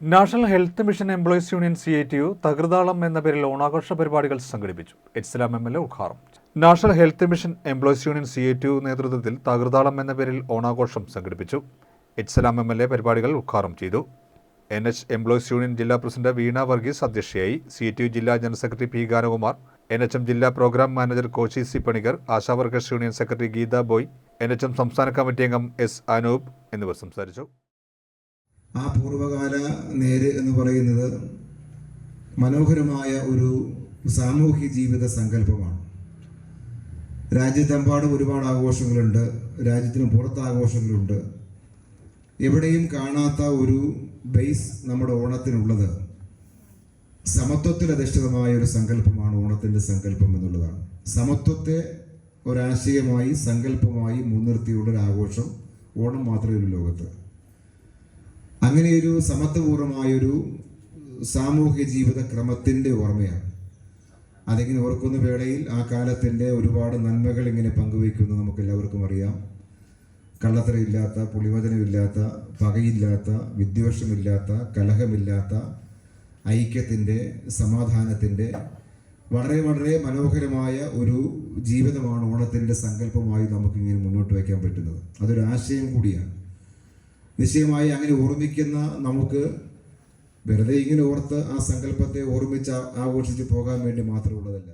National health mission employees union C I T U തകൃതാളം എന്ന പേരിൽ ഓണാഘോഷ പരിപാടികൾ സംഘടിപ്പിച്ചു. എച്ച്സലാം എം എൽ എ ഉദ്ഘാടനം national health mission employees union C I T U നേതൃത്വത്തിൽ തകൃതാളം എന്ന പേരിൽ ഓണാഘോഷം സംഘടിപ്പിച്ചു. എച്ച്സലാം എം എൽ എ പരിപാടികൾ ഉദ്ഘാടനം ചെയ്തു. എൻ എച്ച് എംപ്ലോയീസ് യൂണിയൻ ജില്ലാ പ്രസിഡന്റ് വീണ വർഗീസ് അധ്യക്ഷയായി സി ഐ ടി യു ജില്ലാ general secretary P Ganakumar N H M ജില്ലാ programme manager Koshy C Panicker Asha workers union secretary Geetha boy N H M സംസ്ഥാന committee അംഗം S Anoop എന്നിവർ സംസാരിച്ചു. ആ പൂർവകാല നേര് എന്ന് പറയുന്നത് മനോഹരമായ ഒരു സാമൂഹ്യ ജീവിത സങ്കല്പമാണ്. രാജ്യത്തെമ്പാടും ഒരുപാട് ആഘോഷങ്ങളുണ്ട്. രാജ്യത്തിന് പുറത്ത് ആഘോഷങ്ങളുണ്ട്. എവിടെയും കാണാത്ത ഒരു ബേസ് നമ്മുടെ ഓണത്തിനുള്ളത്. സമത്വത്തിൽ അധിഷ്ഠിതമായ ഒരു സങ്കല്പമാണ് ഓണത്തിന്റെ സങ്കല്പം എന്നുള്ളതാണ്. സമത്വത്തെ ഒരാശയമായി സങ്കല്പമായി മുൻനിർത്തിയുള്ള ഒരു ആഘോഷം ഓണം മാത്രമേ ഉള്ളൂ ലോകത്ത്. അങ്ങനെയൊരു സമത്വപൂർവമായൊരു സാമൂഹ്യ ജീവിത ക്രമത്തിന്റെ ഓർമ്മയാണ്. അതിങ്ങനെ ഓർക്കുന്ന വേളയിൽ ആ കാലത്തിന്റെ ഒരുപാട് നന്മകൾ ഇങ്ങനെ പങ്കുവയ്ക്കുന്ന നമുക്ക് എല്ലാവർക്കും അറിയാം. കള്ളത്തരമില്ലാത്ത പുളിവചനമില്ലാത്ത പകയില്ലാത്ത വിദ്വേഷമില്ലാത്ത കലഹമില്ലാത്ത ഐക്യത്തിന്റെ സമാധാനത്തിന്റെ വളരെ വളരെ മനോഹരമായ ഒരു ജീവിതമാണ് ഓണത്തിന്റെ സങ്കല്പമായി നമുക്കിങ്ങനെ മുന്നോട്ട് വയ്ക്കാൻ പറ്റുന്നത്. അതൊരു ആശയം കൂടിയാണ്. നിശ്ചയമായി അങ്ങനെ ഓർമ്മിക്കുന്ന നമുക്ക് വെറുതെ ഇങ്ങനെ ഓർത്ത് ആ സങ്കല്പത്തെ ഓർമ്മിച്ച് ആഘോഷിച്ച് പോകാൻ വേണ്ടി മാത്രമുള്ളതല്ല.